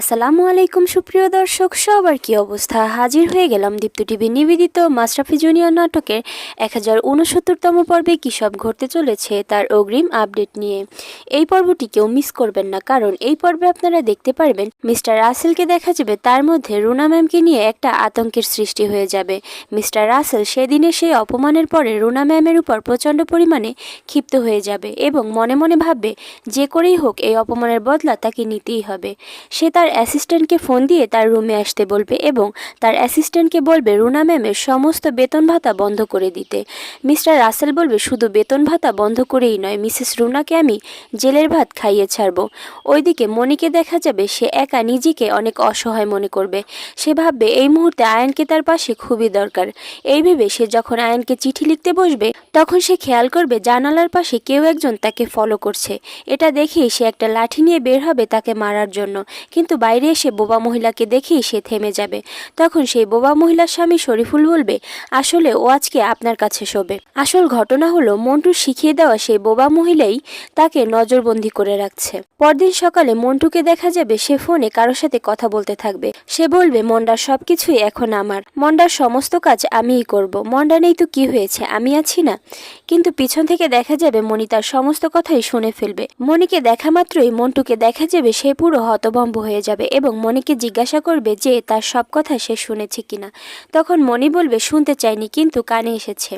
আসসালামু আলাইকুম সুপ্রিয় দর্শক, সবার কি অবস্থা? হাজির হয়ে গেলাম দীপ্ত টিভি নিবেদিত মাশরাফি জুনিয়র নাটকের এক হাজার উনসত্তরতম পর্বে কী সব ঘটতে চলেছে তার অগ্রিম আপডেট নিয়ে। এই পর্বটি কেউ মিস করবেন না, কারণ এই পর্বে আপনারা দেখতে পারবেন মিস্টার রাসেলকে দেখা যাবে, তার মধ্যে রুনা ম্যামকে নিয়ে একটা আতঙ্কের সৃষ্টি হয়ে যাবে। মিস্টার রাসেল সেদিনে সেই অপমানের পরে রুনা ম্যামের উপর প্রচণ্ড পরিমাণে ক্ষিপ্ত হয়ে যাবে এবং মনে মনে ভাববে, যে করেই হোক এই অপমানের বদলা তাকে নিতেই হবে। সে তার অ্যাসিস্ট্যান্টকে ফোন দিয়ে তার রুমে আসতে বলবে এবং তার অ্যাসিস্ট্যান্টকে বলবে, রুনা ম্যামের সমস্ত বেতন ভাতা বন্ধ করে দিতে। মিস্টার রাসেল বলবে, শুধু বেতন ভাতা বন্ধ করেই নয়, মিসেস রুনাকে আমি জেলের ভাত খাইয়ে ছাড়বো। ওইদিকে মনিকে দেখা যাবে, সে একা নিজেকে অনেক অসহায় মনে করবে। সে ভাববে, এই মুহূর্তে আয়নকে তার পাশে খুবই দরকার। এই ভেবে সে যখন আয়নকে চিঠি লিখতে বসবে, তখন সে খেয়াল করবে জানালার পাশে কেউ একজন তাকে ফলো করছে। এটা দেখেই সে একটা লাঠি নিয়ে বের হবে তাকে মারার জন্য। কিন্তু বাইরে এসে বোবা মহিলাকে দেখেই সে থেমে যাবে। তখন সেই বোবা মহিলার স্বামী শরীফুল বলবে, আসলে ও আজকে আপনার কাছে শোবে। আসল ঘটনা হলো, মন্টু শিখিয়ে দেওয়া সেই বোবা মহিলাই তাকে নজরবন্দি করে রাখছে। পরদিন সকালে মন্টুকে দেখা যাবে, সে ফোনে কারোর সাথে কথা বলতে থাকবে। সে বলবে মন্ডার সবকিছুই এখন আমার। মন্ডার সমস্ত কাজ আমিই করব। মন্ডা নেই তো কি হয়েছে? আমি আছি না। কিন্তু পিছন থেকে দেখা যাবে মনি তার সমস্ত কথাই শুনে ফেলবে। মনিকে দেখা মাত্রই মন্টুকে দেখা যাবে, সে পুরো হতভম্ব হয়ে যাবে এবং মনিকে জিজ্ঞাসা করবে যে তার সব কথা সে শুনেছে কিনা। তখন মনি বলবে, শুনতে চাইনি, কিন্তু কানে এসেছে।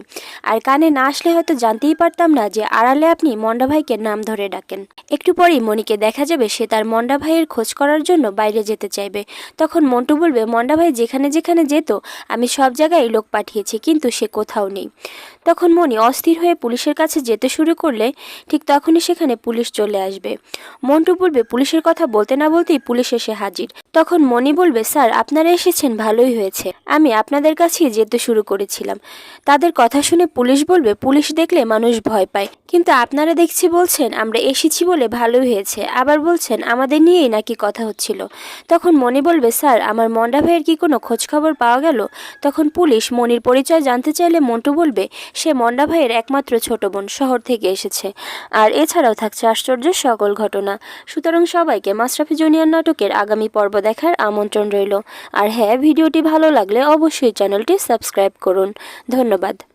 আর কানে না আসলে হয়তো জানতেই পারতাম না যে আড়ালে আপনি মন্ডা ভাইকে নাম ধরে ডাকেন। একটু পরেই মনিকে দেখা যাবে, সে তার মন্ডা ভাইয়ের খোঁজ করার জন্য বাইরে যেতে চাইবে। তখন মন্টু বলবে, মন্ডা ভাই যেখানে যেখানে যেত, আমি সব জায়গায় লোক পাঠিয়েছি, কিন্তু সে কোথাও নেই। তখন মনি অস্থির হয়ে পুলিশের কাছে যেতে শুরু করলে ঠিক তখনই সেখানে পুলিশ চলে আসবে। মন্টু বলবে, পুলিশের কথা বলতে না বলতেই পুলিশ এসে হাজির। তখন মনি বলবে, স্যার, আপনারা এসেছেন, ভালোই হয়েছে। আমি আপনাদের কাছেই যেতে শুরু করেছিলাম। তাদের কথা শুনে পুলিশ বলবে, পুলিশ দেখলে মানুষ ভয় পায়। কিন্তু আপনারা দেখছি বলছেন, আমরা এসেছি বলে ভালোই হয়েছে। আবার বলছেন, আমাদের নিয়েই নাকি কথা হচ্ছিল। তখন মনি বলবে, স্যার, আমার মন্ডা ভাইয়ের কি কোনো খোঁজখবর পাওয়া গেল? তখন পুলিশ মনির পরিচয় জানতে চাইলে মন্টু বলবে, সে মন্ডা ভাইয়ের একমাত্র ছোট বোন, শহর থেকে এসেছে। আর এছাড়াও থাকছে আশ্চর্যের সকল ঘটনা। সুতরাং সবাইকে মাশরাফি জুনিয়র নাটকের আগামী পর্ব দেখার আমন্ত্রণ রইল। আর হ্যাঁ ভিডিওটি ভালো লাগলে অবশ্যই চ্যানেলটি সাবস্ক্রাইব করুন। ধন্যবাদ।